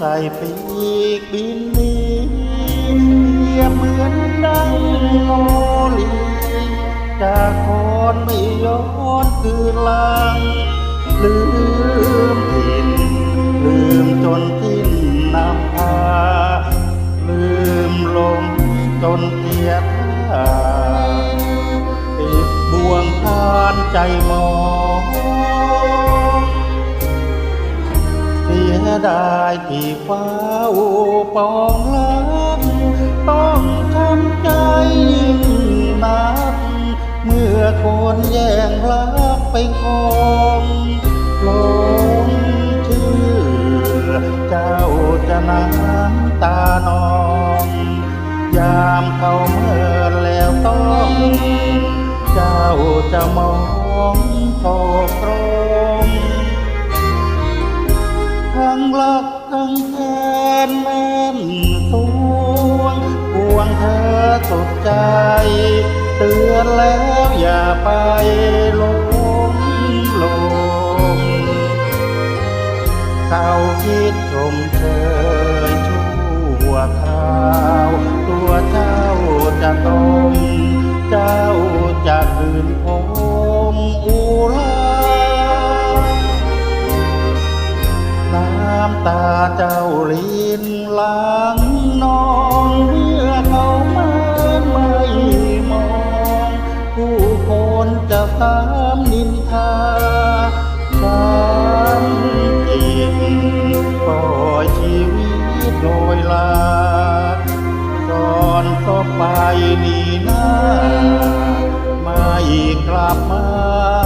ปีกบินนีเปรียบเหมือนดังโนลีจากคนไม่ย้อนคืนลังลืมถิ่นลืมจนทิ้นนำพาลืมลมจนเตียท่าติดบ่วงทานใจมองเสียดาย ที่ฟ้าอุปองลักต้องทำใจยิ่งนัก เมื่อคนแย่งรักไปคองหลงเชื่อ เจ้าจะน้ำตานอง ยามเขาเมื่อแล้วต้อง เจ้าจะมองตกตรง สุดใจ เตือนแล้วอย่าไปหลงหลงเขาคิดชมเชยชั่วคราวตัวเจ้าจะตรงเจ้าจะคืนผมอุลาน้ำตาเจ้าลินหลังนองเมื่อเขา ถามนินทาถามจิตปล่อยชีวิตโดยลาก่อนก็ไปนี่นาไม่กลับมา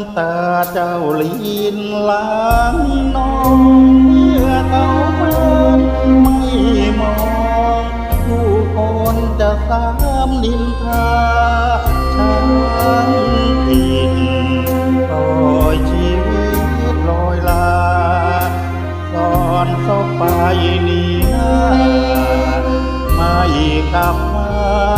ำตาเจ้าลินหลังน้องเมื่อเขาเมินไม่มองผู้คนจะสามนินทาฉันผิดปล่อยชีวิตลอยลาก่อนสบไปนี่นาไม่กลับมา